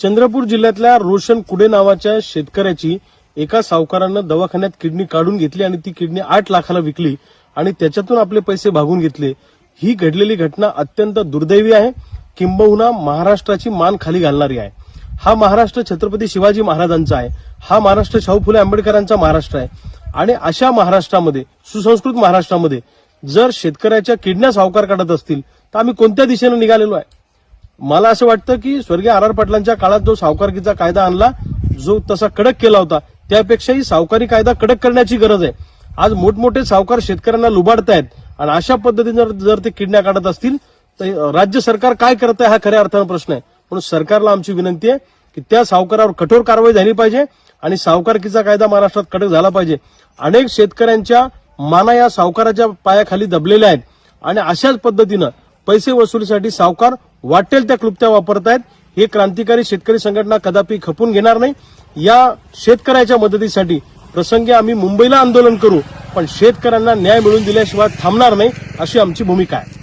चंद्रपूर जिल्ह्यातल्या रोशन कुडे नावाच्या शेतकऱ्याची एका सावकारानं दवाखान्यात किडनी काढून घेतली आणि ती किडनी आठ लाखाला विकली आणि त्याच्यातून आपले पैसे भागून घेतले. ही घडलेली घटना अत्यंत दुर्दैवी आहे. किंबहुना महाराष्ट्राची मान खाली घालणारी आहे. हा महाराष्ट्र छत्रपती शिवाजी महाराजांचा आहे. हा महाराष्ट्र शाहू फुले आंबेडकरांचा महाराष्ट्र आहे. आणि अशा महाराष्ट्रामध्ये सुसंस्कृत महाराष्ट्रामध्ये जर शेतकऱ्याच्या किडन्या सावकार काढत असतील तर आम्ही कोणत्या दिशेनं निघालेलो आहे? मला असं वाटतं की स्वर्गीय आर आर पाटलांच्या काळात जो सावकारकीचा कायदा आणला जो तसा कडक केला होता त्यापेक्षाही सावकारी कायदा कडक करण्याची गरज आहे. आज मोठमोठे सावकार शेतकऱ्यांना लुबाडतायत आणि अशा पद्धतीने जर- जर ते किडण्या काढत असतील तर राज्य सरकार काय करत आहे हा खऱ्या अर्थानं प्रश्न आहे. म्हणून सरकारला आमची विनंती आहे की त्या सावकारावर कठोर कारवाई झाली पाहिजे आणि सावकारकीचा कायदा महाराष्ट्रात कडक झाला पाहिजे. अनेक शेतकऱ्यांच्या माना या सावकाराच्या पायाखाली दबलेल्या आहेत आणि अशाच पद्धतीनं पैसे वसुलीसाठी सावकार वाटेल त्या क्लुप्त्या वापरतायत. हे क्रांतिकारी शेतकरी संघटना कदापि खपून घेणार नाही. या शेतकऱ्याच्या मदतीसाठी प्रसंगी आम्ही मुंबईला आंदोलन करू पण शेतकऱ्यांना न्याय मिळवून दिल्याशिवाय थांबणार नाही अशी आमची भूमिका आहे.